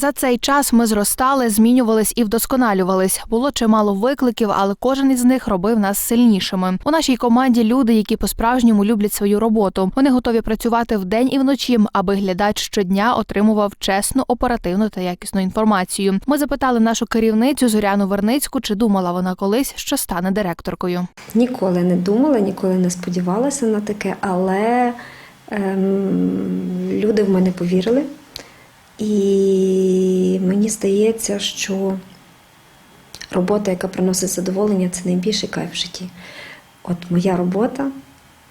За цей час ми зростали, змінювались і вдосконалювались. Було чимало викликів, але кожен із них робив нас сильнішими. У нашій команді люди, які по-справжньому люблять свою роботу. Вони готові працювати вдень і вночі, аби глядач щодня отримував чесну, оперативну та якісну інформацію. Ми запитали нашу керівницю Зоряну Верницьку, чи думала вона колись, що стане директоркою. Ніколи не думала, ніколи не сподівалася на таке, але ем, люди в мене повірили. І мені здається, що робота, яка приносить задоволення, це найбільший кайф в житті. От моя робота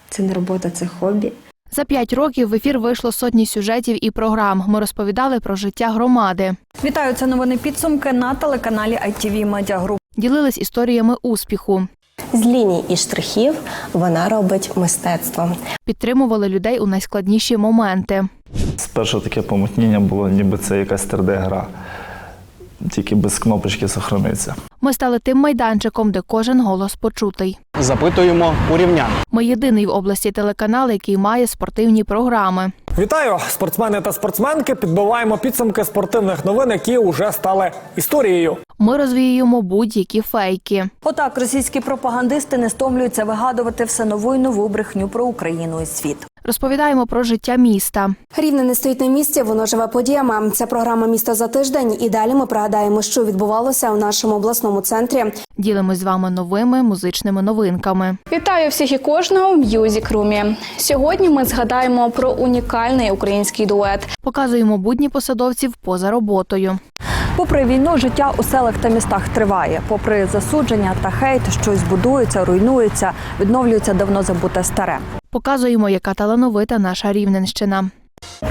це не робота, це хобі. За п'ять років в ефір вийшло сотні сюжетів і програм. Ми розповідали про життя громади, Вітаю, це новини підсумки на телеканалі ITV Media Group. ділились історіями успіху, З ліній і штрихів вона робить мистецтво. підтримували людей у найскладніші моменти. Спершу таке помутніння було, ніби це якась 3D-гра. Тільки без кнопочки сохраниться. Ми стали тим майданчиком, де кожен голос почутий. Запитуємо у рівнян. Ми єдиний в області телеканал, який має спортивні програми. Вітаю, спортсмени та спортсменки. Підбиваємо підсумки спортивних новин, які уже стали історією. Ми розвіюємо будь-які фейки. Отак російські пропагандисти не стомлюються вигадувати все нову і нову брехню про Україну і світ. Розповідаємо про життя міста. Рівне не стоїть на місці, воно живе подіями. Це програма Місто за тиждень. І далі ми пригадаємо, що відбувалося у нашому обласному центрі. Ділимось з вами новими музичними новинками. Вітаю всіх і кожного в М'юзік Румі. Сьогодні ми згадаємо про унікальний український дует. Показуємо будні посадовців поза роботою. Попри війну, життя у селах та містах триває. Попри засудження та хейт, щось будується, руйнується, відновлюється давно забуте старе. Показуємо, яка талановита наша Рівненщина.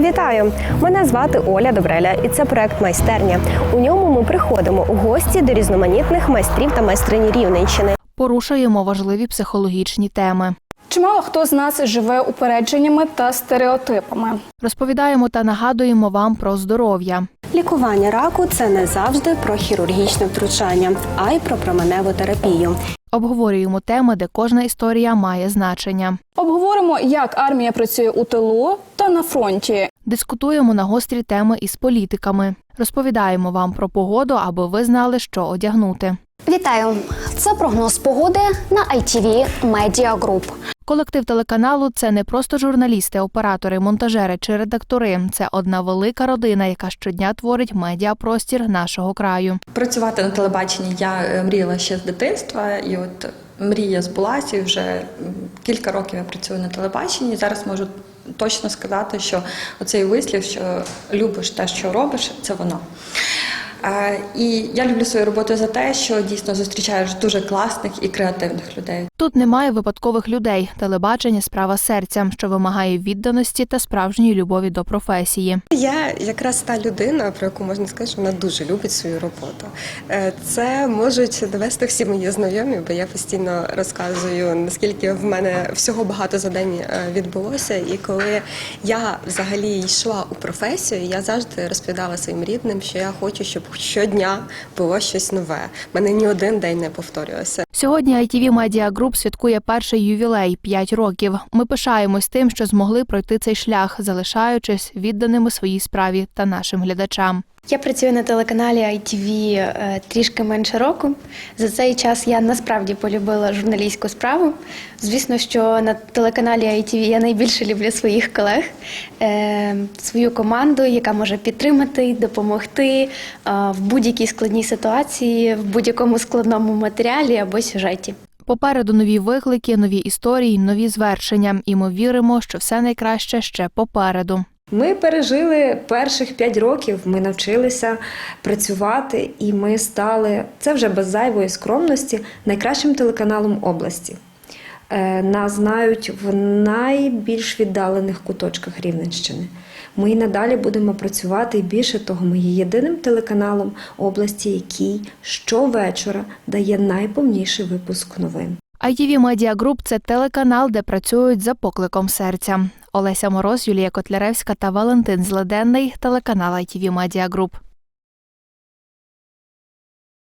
Вітаю! Мене звати Оля Добреля, і це проект майстерня. У ньому ми приходимо у гості до різноманітних майстрів та майстрині Рівненщини. Порушуємо важливі психологічні теми. Чимало хто з нас живе упередженнями та стереотипами. Розповідаємо та нагадуємо вам про здоров'я. Лікування раку це не завжди про хірургічне втручання, а й про променеву терапію. Обговорюємо теми, де кожна історія має значення. Обговоримо, як армія працює у тилу та на фронті. Дискутуємо на гострі теми із політиками. Розповідаємо вам про погоду, аби ви знали, що одягнути. Вітаю! Це прогноз погоди на ITV Media Group. Колектив телеканалу це не просто журналісти, оператори, монтажери чи редактори. Це одна велика родина, яка щодня творить медіапростір нашого краю. Працювати на телебаченні я е, мріяла ще з дитинства, і от мрія збулася. Вже кілька років я працюю на телебаченні. Зараз можу точно сказати, що оцей вислів, що любиш те, що робиш, це воно. І я люблю свою роботу за те, що дійсно зустрічаєш дуже класних і креативних людей. Тут немає випадкових людей. Телебачення справа серця, що вимагає відданості та справжньої любові до професії. Я якраз та людина, про яку можна сказати, що вона дуже любить свою роботу. Е, Це можуть довести всі мої знайомі, бо я постійно розказую, наскільки в мене всього багато за день е, відбулося. І коли я взагалі йшла у професію, я завжди розповідала своїм рідним, що я хочу, щоб щодня було щось нове. Мене ні один день не повторювався. Сьогодні ITV Media Group святкує перший ювілей 5 років. Ми пишаємось тим, що змогли пройти цей шлях, залишаючись відданими своїй справі та нашим глядачам. Я працюю на телеканалі ITV е, трішки менше року. За цей час я насправді полюбила журналістську справу. Звісно, що на телеканалі ITV я найбільше люблю своїх колег, е, свою команду, яка може підтримати, допомогти е, в будь-якій складній ситуації, в будь-якому складному матеріалі або сюжеті. Попереду нові виклики, нові історії, нові звершення, і ми віримо, що все найкраще ще попереду. Ми пережили перших п'ять років, ми навчилися працювати, і ми стали це вже без зайвої скромності найкращим телеканалом області. Е, Нас знають в найбільш віддалених куточках Рівненщини. Ми і надалі будемо працювати і більше того, ми є єдиним телеканалом області, який щовечора дає найповніший випуск новин. ITV Media Group – це телеканал, де працюють за покликом серця. Олеся Мороз, Юлія Котляревська та Валентин Зледенний, телеканал ITV Media Group.